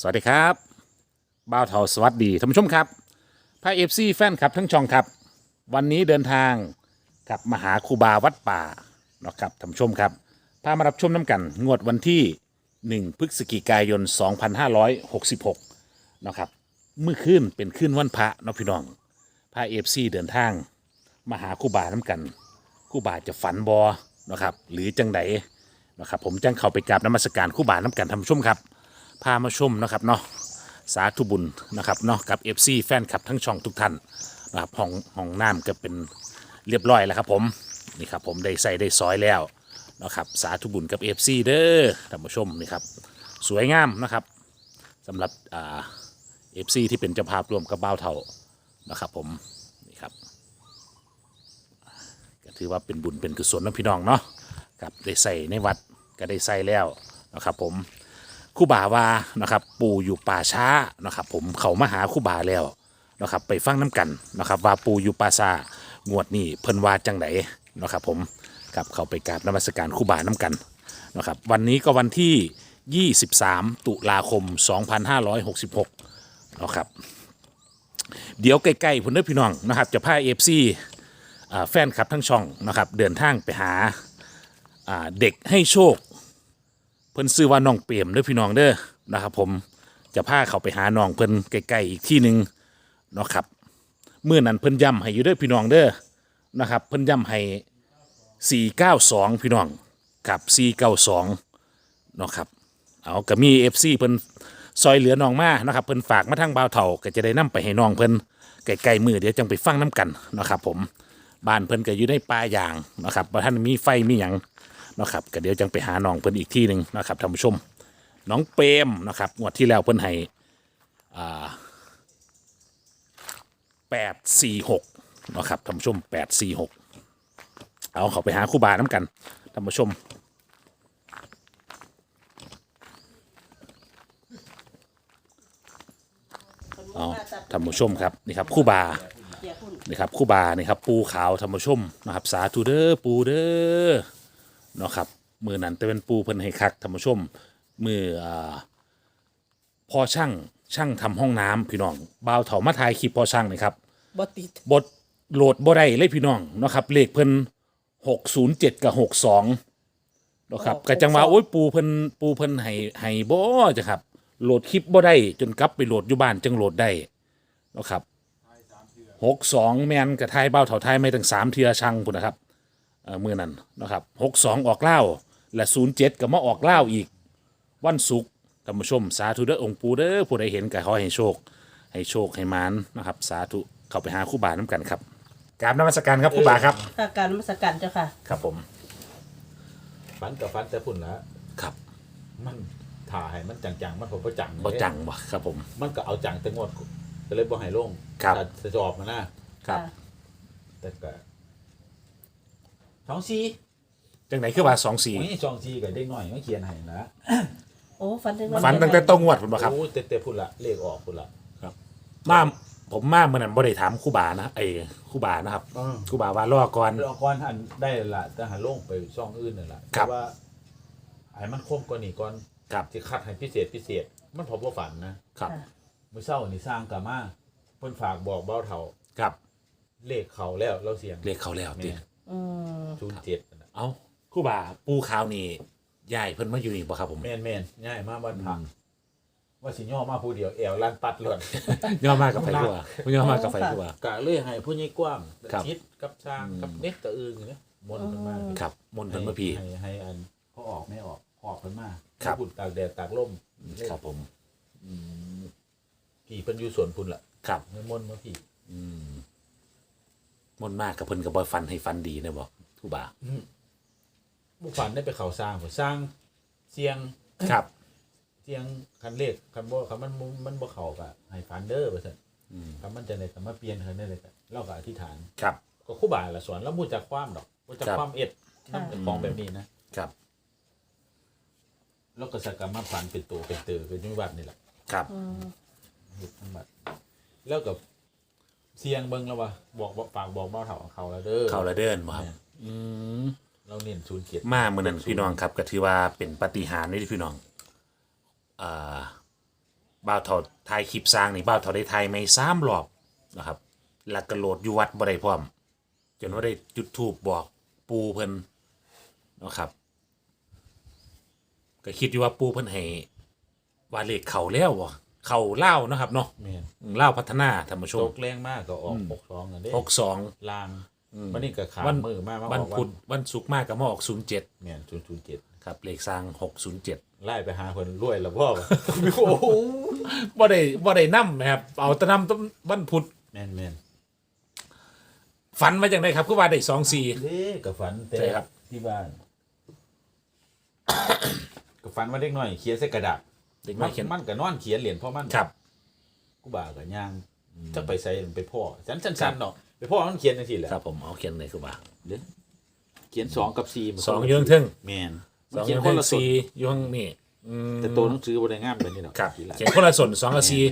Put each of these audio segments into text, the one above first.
สวัสดีครับบ่าวเทาสวัสดีท่านผู้ชมครับพระเอฟซีแฟนคลับทั้งช่องครับ วันนี้เดินทางกับมหาครูบาวัดป่าเนาะครับท่านผู้ชมครับพามารับชมน้ำกันงวดวันที่ 1 พฤศจิกายน 2566เนาะครับเมื่อคืนเป็นคืนวันพระเนาะพี่น้องพระเอฟซีเดินทางมาหาครูบาน้ำกันครูบาจะฝันบอเนาะครับหรือจังใดเนาะครับผมจังเข้าไปกราบนมัสการครูบาน้ำกันท่านผู้ชมครับ พามาชมนะครับเนาะสาธุบุญนะครับเนาะกับ FC แฟนคลับทั้งช่องทุกท่านนะครับห้องห้องน้ำก็เป็นเรียบร้อยแล้วครับผมนี่ครับผมได้ใส่ได้ซอยแล้วนะครับสาธุบุญกับ FC เด้อท่านผู้ชมนี่ครับสวยงามนะครับสำหรับอ่า FC ที่เป็นเจ้าภาพร่วมกับบ้าวเท่านะครับผมนี่ครับก็ถือว่าเป็นบุญเป็นกุศลนะพี่น้องเนาะครับได้ใส่ในวัดก็ได้ใส่แล้วนะครับผม คู่บาว่านะครับ ปู่อยู่ป่าช้านะครับ ผมเขามาหาคู่บาแล้วนะครับ ไปฟังน้ำกันนะครับ ว่าปู่อยู่ป่าช้างวดนี้เพิ่นว่าจังไดนะครับ ผมกับเขาไปกราบนมัสการคู่บาน้ำกันนะครับวันนี้ก็วันที่ 23 ตุลาคม 2566นะครับเดี๋ยวใกล้ๆพุ่นเด้อพี่น้องนะครับจะพาเอฟซีแฟนคลับทั้งช่องนะครับเดินทางไปหาเด็กให้โชค เพิ่นซื้อว่าน้องเปี่ยมเด้อพี่น้องเด้อนะครับ ผมจะพาเขาไปหาน้องเพิ่นใกล้ๆอีกที่หนึ่งเนาะครับเมื่อนั้นเพิ่นย้ำให้อยู่เด้อพี่น้องเด้อนะครับ เพิ่นย้ำให้492พี่น้องกับ492เนาะครับเอาก็มี FC เพิ่นซอยเหลือน้องมานะครับเพิ่นฝากมาทางบ่าวเฒ่าก็จะได้นํไปให้น้องเพิ่นใกลๆมือเดี๋ยวจังไปฟังน้กันนะครับผมบ้านเพิ่นก็อยู่ในป่าย่างนะครับบ่ทันมีไฟมีหยัง นะครับก็เดี๋ยวจังไปหาน้องเพิ่นอีกที่หนึ่งนะครับท่านผู้ชม น้องเปรมนะครับงวดที่แล้วเพิ่นให้แปดสี่หกนะครับท่านผู้ชมแปดสี่หกเอาเขาไปหาคู่บาน้ำกันท่านผู้ชมเอาท่านผู้ชมครับนี่ครับคู่บานี่ครับคู่บานี่ครับปูขาวธรรมชมนะครับสาธุเด้อปูเด้อ เนาะครับมือนั้นแต่เป็นปูเพิ่นให้คักธรรมชมมืออ่าพ่อช่างช่างทำห้องน้ำพี่น้องบ่าวเถามาถ่ายคลิปพ่อช่างนี่ครับ บ่ติดบทโหลดบ่ได้เลยพี่น้องเนาะครับเลขเพิ่นหกศูนย์เจ็ดกับหกสองเนาะครับก็จังว่าโอ้ยปูเพิ่นปูเพิ่นให้ให้บ่จ้ะครับ โหลดคลิปบ่ได้จนกลับไปโหลดอยู่บ้านจังโหลดได้เนาะครับหกสองแมนกระทายเบ้าเถาไทยไม่ตั้งสามเทียช่างพุ่นนะครับ เอ่อมือนั้นนะครับหกสองออกเล่าและศูนย์เจ็ดก็มาออกเล่าอีก วันศุกร์ท่านผู้ชมสาธุเด้อองค์ปูเด้อผู้ใดเห็นก็ขอให้โชค ให้โชคให้มานนะครับสาธุเข้าไปหาครู่บาน้ำกันครับกราบนมัสการครับครู่บาครับอาการนมัสการเจ้าค่ะ ครับผมฟันกับฟันแต่พุ่นละครับมันถ่ายมันจังๆ มันผมก็จังบ่จังวะครับผม มันก็เอาจังแต่งวดก็เลยบ่ให้ลงครับ แต่จะจอบมานะครับแต่ก็ สองซีจังไหนคือว่าสองสี่โอ้ยสองซีก็ได้หน่อยไม่เขียนให้นะโอ้ฟันถึงฝันตั้งแต่ต้องงวดพุ่นบ่ครับ โอ้แต่แต่พุ่นละเลขออกพุ่นละมาผมมาเมื่อนั้นบ่ได้ถามครู่บานะไอ้ครู่บานะครับครู่บาว่ารอก่อนรอก่อนหันได้ละแต่หันลงไปช่องอื่นนั่นแหละครับ แต่ว่าให้มันคมกว่านี้ก่อนครับที่คัดให้พิเศษพิเศษ มันผมว่าฝันนะครับมื้อเช้านี่สร้างกามาเพิ่นฝากบอกเบ้าเฒ่า ครับเลขเขาแล้วเราเสียงเลขเขาแล้วติอืม ศูนย์เจ็ดนะเอ้าครู่บาปูขาวนี่ยายเพิ่นมาอยู่นี่บ่ครับผมแมนแมนง่ายมากวันผักว่าสิย่อมาผู้เดียวแอวลันปัดเลยย่อมากกับไฟตัวย่อมากกับไฟตัวกะเลยให้ผู้ใหญ่กว้างครับ ชิดกับช้างกับเน็ตตะอึงเนี่ยมนต์มันมาครับ มนต์เพิ่นมาพี่ ให้ให้อันเขาออกไม่ออกออกเพิ่นมาครับพุ่นตากแดดตากลมครับผมผีเพิ่นอยู่สวนพุ่นล่ะครับให้มนต์มาผีมนต์มากกับเพิ่นกับบอยฟันให้ฟันดีนะบอก ทุบาบุฝันได้ไปเขาสร้างผมสร้างเสียงครับ เสียงคันเลขคันบ่คันมันบ่มันบ่เข้าก็ให้ฟันเด้อว่าซั่นคันมันจะได้ก็มาเปลี่ยนเพิ่นได้เลยก็เราก็อธิษฐานครับ ก็ครู่บ่าละสอนแล้วมูจากความดอกมูจากครับความเอ็ดนั่นเป็นของแบบนี้นะครับแล้วก็สกรรมฝันเป็นตัวเป็นเตอเป็นนิวัตนี่แหละครับอืมเฮ็ดทั้งบัดแล้วกับเสียงเบิ่งแล้วว่าบอกบอกฝากบอกเบ้าเฒ่าของเขาแล้วเด้อเขาละเดินบ่ครับ อืมเราเน้นศูนย์เจ็ดมาเมื่อนั้นพี่น้องครับก็ถือว่าเป็นปาฏิหารย์นี่พี่น้องอ่าบ่าวเถาถ่ายคลิปสร้างนี่บ่าวเถาได้ถ่ายไม่ซ้ำรอบนะครับแล้วก็โหลดอยู่วัดบ่ได้พร้อม จนว่าได้จุดทูบบอกปูเพิ่นนะครับ ก็คิดอยู่ว่าปูเพิ่นให้ว่าเลขเข่าแล้วบ่เข่าเล่าวนะครับเนาะแม่นอืมเล่าวพัฒนาท่านผู้ชตมกแรงมากก็ออกปกครองกันเด้หกสองลาง วันนี้ก็ขาวัน มือมากมาวันออกพุธวันศุกร์มากก็มาออกศูนย์เจ็ดแม่นศูนย์ศูนย์เจ็ดครับเลขสร้างหกศูนย์เจ็ดไล่ไปหาคนรวยแล้วพ่อวะโอ้โหบ่ได้บ่ได้นํนะครับ เอาแต่นํต้นวันพุธแม่นแม่นฝันมาจากไหนครับคือว่าได้สองสี่ เด้กับฝันแต่ใช่ครับ ที่บ้าน กับฝันว่าเด็กน้อยเขียนใส่กระดาษเด็กมัมานเขียนมันก็นอนเขียนเหรียญพ่อมันครับ กูบ่ากับย่างจะไปใส่ไปพ่อสันสันๆเนาะ ไปพ่อมันเขียนจังซี่แหละครับผมเอาเขียนเลยคือว่าเด้อเขียนสองกับสี่มันสองอยื่ข้างเทึ่งแม่นสองอเขียนยื่คนข้างละส่วนสี่อยื่ข้างนี่อืมแต่ตัวหนังสือบ่ได้งามแบบนี้เนาะครับ ทีละ เขียนคนละส่วนสองกับสี่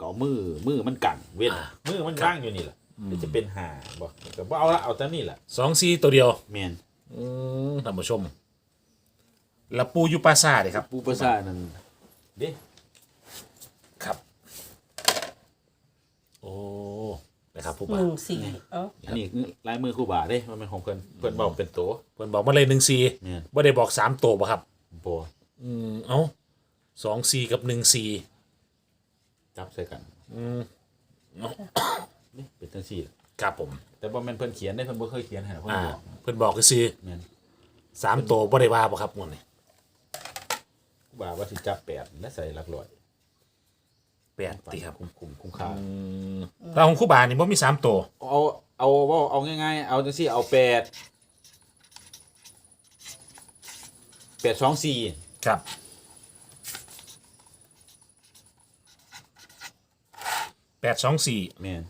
ก็เอามือมือมันกันเว้นอ่า มือมันร่างอยู่นี่แหละเดี๋ยวจะเป็นหาบ่ก็บ่เอาละเอาแต่นี่แหละสองสี่ตัวเดียวแม่นอืมท่านผู้ชมแล้วปูอยุปราซาเลยครับ ปูประสาทนั่นเด้ครับ โอ้ นะครับผู้หบ่านึ่งสี่เอ้าอันนี้ลายมือครูบาเด้มันเป็นของเพิ่นเพิ่นบอกเป็นตัว เพิ่นบอกมาเลยหนึ่งสี่แม่นบ่ได้บอกสามตัวป่ะครับบ่อืมเอ้าสองสี่กับหนึ่งสี่จับใส่กันอืมนี่เป็นจังซี่ล่ะครับผม แต่บ่แม่นเพิ่นเขียนได้เพิ่นบ่เคยเขียนให้เพิ่นอ่า บอกเพิ่นบอกก็ซื้อแม่นสามตัวบ่ได้ว่าป่ะครับหมดนี่ครูบาว่าสิจับแปดและใส่หลักร้อย แปดตีครับคุ้มคุ้มคุ้มค่าเราของคู่บานี่บ่มีสามตัวเอาเอาว่าเอาง่ายๆ เอาจังซี่เอาแปดแปดสองสี่ครับแปดสองสี่แม่น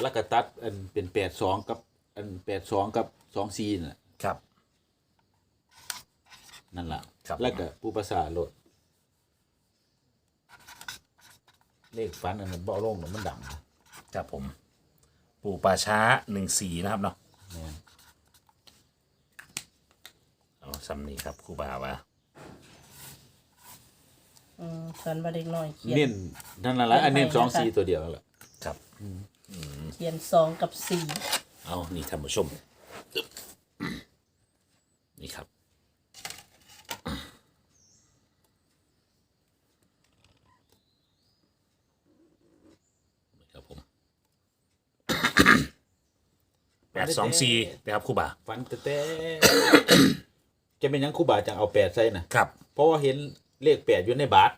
แล้วก็ตัดอันเป็นแปดสองกับ อันแปดสองกับสองสี่น่ะครับ นั่นล่ะครับ แล้วก็ผู้ประสาทรถเลขฟันอันนั้นเบาลงน่ะมันดังครับผม ปู่ป่าช้าหนึ่งสี่นะครับเนาะแม่นเอาซ้ำนี้ครับครูบาว่าอืมสันบาเด็กน้อยเขียน เน้นนั่นน่ะละอันเน้นเป็นไงสองนะคะสี่ตัวเดียวนั่นแหละครับ เขียนสองกับสี่เอานี่ท่านผู้ชมอึ๊บนี่ครับ นี่ครับผม แป ดสองสี่นะครับครูบาฟันแต่แต่ จะเป็นหยังครูบาจังเอาแปดใส่น่ะครับเพราะว่าเห็นเลขแปดอยู่ในบาท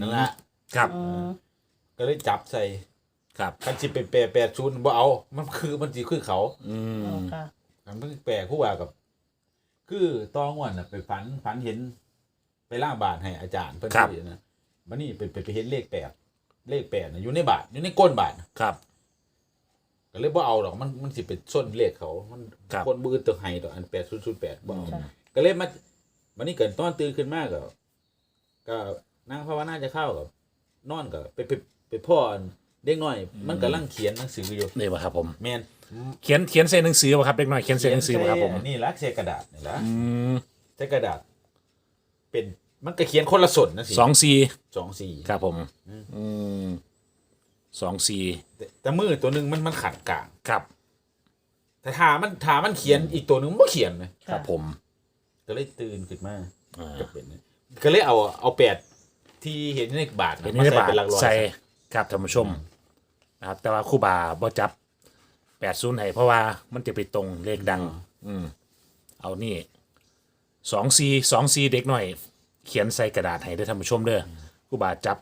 นั่นแหละครับอืมก็เลยจับใส่ครับคันสิเป็นแปดแปดศูนย์บ่เอา มันคือมันสิคือเขาอืมเอาค่ะอันมันแปลกคู่ว่ากับ คือตองวันน่ะไปฝันฝันเห็น ไปล่างบาทให้อาจารย์เพิ่นพูดอยู่นะมันนี่ไปไปไปเห็นเลขแปดเลขแปดน่ะอยู่ในบาทอยู่ในก้นบาทน่ะ ครับ ก็เลยบ่เอาหรอกมันมันสิเป็นส้นเลขเขา มันครับ คนบือตัวไห้ตัวอันแปดศูนย์ศูนย์แปดบ่เอาค่ะก็เลยมาวันนี้เกิดตอนตื่นขึ้นมากก็ก็นั่งภาวนาจะเข้ากับนอนก็ไปไปไปพ่ออันเด็กน้อย มันกำลังเขียนหนังสืออยู่นี่วะครับผม แมนเขียนเขียนใส่หนังสือวะครับเด็กน้อยเขียนใส่หนังสือวะครับผมนี่ละใช้กระดาษนี่ละอืมใช้กระดาษ เป็นมันก็เขียนคนละส่วนนะสิสองสี่สองสี่ครับผม อืมสองสี่แต่ แต่มือตัวหนึ่งมันมันขัดกลางครับแต่ถามันถามันเขียนอีกตัวหนึ่งมันบ่เขียนเลยครับ ผมก็เลยตื่นขึ้นมาอ่าก็เป็นก็เลยเอาเอาแปดที่เห็นในบาทเห็นมาในใส่บาทเป็นหลักร้อยใส่ครับท่านผู้ชมนะครับแต่ว่าครู่บาบ่จับแปดศูนย์ให้เพราะว่ามันจะไปตรงเลขดัง อืม เอานี่สองซีสองซีเด็กหน่อย เขียนใส่กระดาษให้ได้อท่านผู้ชมเด้อครู่บาจับ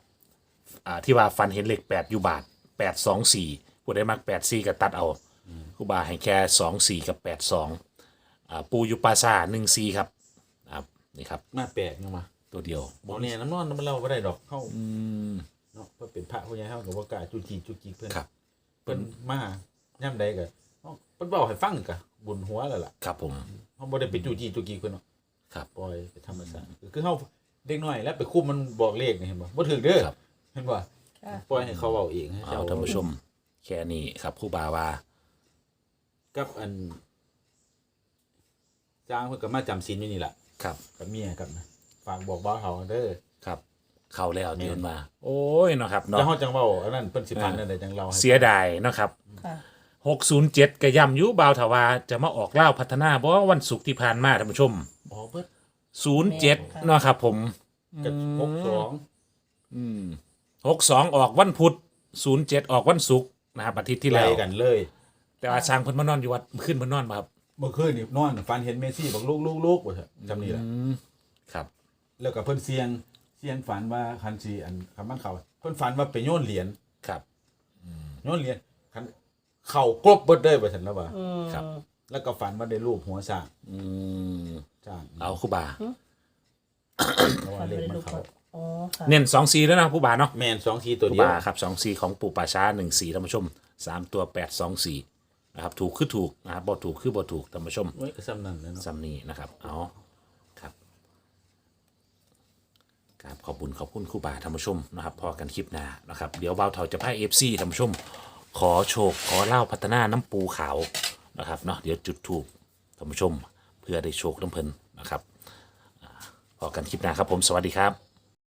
อ่าที่ว่าฟันเห็นเลขแปดอยู่บาท แปดสองสี่ผู้ได้มักแปดสี่ก็ตัดเอาครู่บาให้แค่สองสี่กับแปดสองอ่าปูอยูปาซาหนึ่งซีครับครับนี่ครับมาแปลกยังมาตัวเดียวบอกเนี่ยน้ำนอนมันเราไม่ได้ดอกเข้าเนาะเพื่อเป็นพระผู้ใหญ่เข้ากับว่ากล้าจุจีจุจีเพื่อนครับเพิ่นมาย่ำใดก็เอ้าเพิ่นบอกให้ฟังกะบุญหัวแล้วล่ะครับผมเขาบ่ได้ไปจุจีจุจีเพิ่นเนาะครับปล่อยไปธรรมชาติคือเฮาเด็กน้อยแล้วไปคุมมันบอกเลขนี่เห็นบ่บ่ถึกเด้อครับเห็นบ่ค่ะ ปล่อยให้เขาเว้าเองให้เอาเจ้าท่านผู้ชม แค่นี้ครับครู่บาว่ากับอัน จ้างเพิ่นก็มาจำศีลอยู่นี่ล่ะครับ กับเมียกับฝากบอกบ่าวเฒ่าเด้อ ครับ เข้าแล้วเดินมา โอ้ยเนาะครับจะเนาะเฮาจังเว้าอันนั้นเพิ่นสิพันนั่นได้จังเราให้เสียดายเนาะครับ ค่ะ607กระยำอยุบาวถาวาจะมาออกเล่าวพัฒนาเพราะว่าวันศุกร์ที่ผ่านมาท่านผู้ชมอ๋อเบิด07เนาะครับผม กับ62 62ออกวันพุธ07ออกวันศุกร์นะครับอาทิตย์ที่ไล่แล้ว กันเลยแต่ว่าช้างเพิ่นมานอนอยู่วัดขึ้นเพิ่นนอนมาครับเมื่อคืนนี่นอนฝันเห็นเมซี่บอกลูกลูกลูกว่าซั่นจำนี่แหละครับ แล้วก็เพิ่นเสียงเสียงฝันว่าคันสิอันคำมันเขาเพิ่นฝันว่าไปโยนเหรียญครับ โยนเหรียญคันเข้ากรบเบิดเลยว่าซั่นแล้วว่าอืมครับ แล้วก็ฝันว่าได้รูปหัวช้างอืมช้างเอาครูบา เพราะว่าฟันเลบ่ขได้มันลูกเข้า อ๋อค่ะเน้นสองสีแล้วนะผู้บาเนาะ แม่น2ทีตัวผู้เดียว บาครับสองสีของปู่ป่าช้าหนึ่งสีท่านผู้ชมสามตัวแปดสองสี่นะครับถูกคือถูกนะครับบ่ถูกคือบ่ถูกท่านผู้ชมเว้ยก็ซ้ำนั่นแหละเนาะ ซัมนี่นะครับเอาครับครับขอบคุณขอบคุณครูบาท่านผู้ชมนะครับพอกันคลิปหน้านะครับเดี๋ยวเบาเถาจะพาเอฟซีท่านผู้ชม ขอโชค ขอเล่าพัฒนาน้ำปูขาวนะครับเนาะเดี๋ยวจุดถูกท่านผู้ชม เพื่อได้โชคน้ำเพลินนะครับอ่าพอกันคลิปหน้าครับผมสวัสดีครับ